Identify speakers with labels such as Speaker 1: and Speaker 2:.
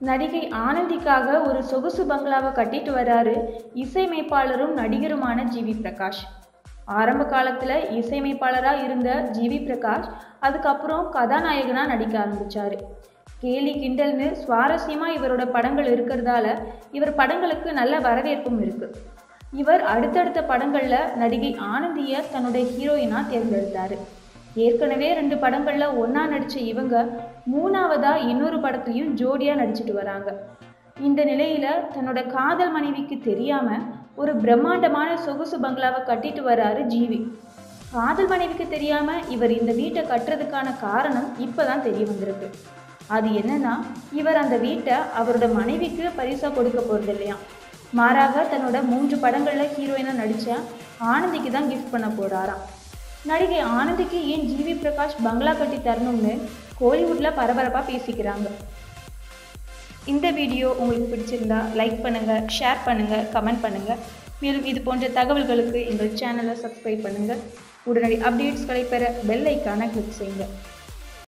Speaker 1: நடிகை ஆனந்திக்காக ஒரு சொகுசு பங்களாவை கட்டிட்டு வராரு இசையமைப்பாளரும் நடிகருமான ஜிவி பிரகாஷ். ஆரம்ப காலத்தில் இசையமைப்பாளராக இருந்த ஜிவி பிரகாஷ் அதுக்கப்புறம் கதாநாயகனாக நடிக்க ஆரம்பித்தார் கேலி கிண்டல்னு சுவாரஸ்யமாக இவரோட படங்கள் இருக்கிறதால இவர் படங்களுக்கு நல்ல வரவேற்பும் இருக்குது இவர் அடுத்தடுத்த படங்களில் நடிகை ஆனந்தியை தன்னுடைய ஹீரோயினாக தேர்ந்தெடுத்தார். ஏற்கனவே ரெண்டு படங்களில் ஒன்றா நடித்த இவங்க மூணாவதாக இன்னொரு படத்துலையும் ஜோடியாக நடிச்சிட்டு வராங்க. இந்த நிலையில் தன்னோட காதல் மனைவிக்கு தெரியாமல் ஒரு பிரம்மாண்டமான சொகுசு பங்களாவை கட்டிட்டு வராரு ஜீவி. காதல் மனைவிக்கு தெரியாமல் இவர் இந்த வீட்டை கட்டுறதுக்கான காரணம் இப்போ தான் தெரிய வந்திருக்கு. அது என்னன்னா இவர் அந்த வீட்டை அவரோட மனைவிக்கு பரிசாக கொடுக்க போகிறது இல்லையா மாறாக தன்னோட மூன்று படங்களில் ஹீரோயினாக நடித்த ஆனந்திக்கு தான் கிஃப்ட் பண்ண போகிறாராம் நடிகை ஆனந்திக்கு ஏன் ஜிவி பிரகாஷ் பங்களா கட்டி தரணும்னு கோலிவுட்டில் பரபரப்பாக பேசிக்கிறாங்க? இந்த வீடியோ உங்களுக்கு பிடிச்சிருந்தா லைக் பண்ணுங்கள் ஷேர் பண்ணுங்கள் கமெண்ட் பண்ணுங்கள் மேலும் இது போன்ற தகவல்களுக்கு எங்கள் சேனலை சப்ஸ்கிரைப் பண்ணுங்கள் உடனடி அப்டேட்ஸ்களை பெற பெல் ஐக்கான கிளிக் செய்யுங்க.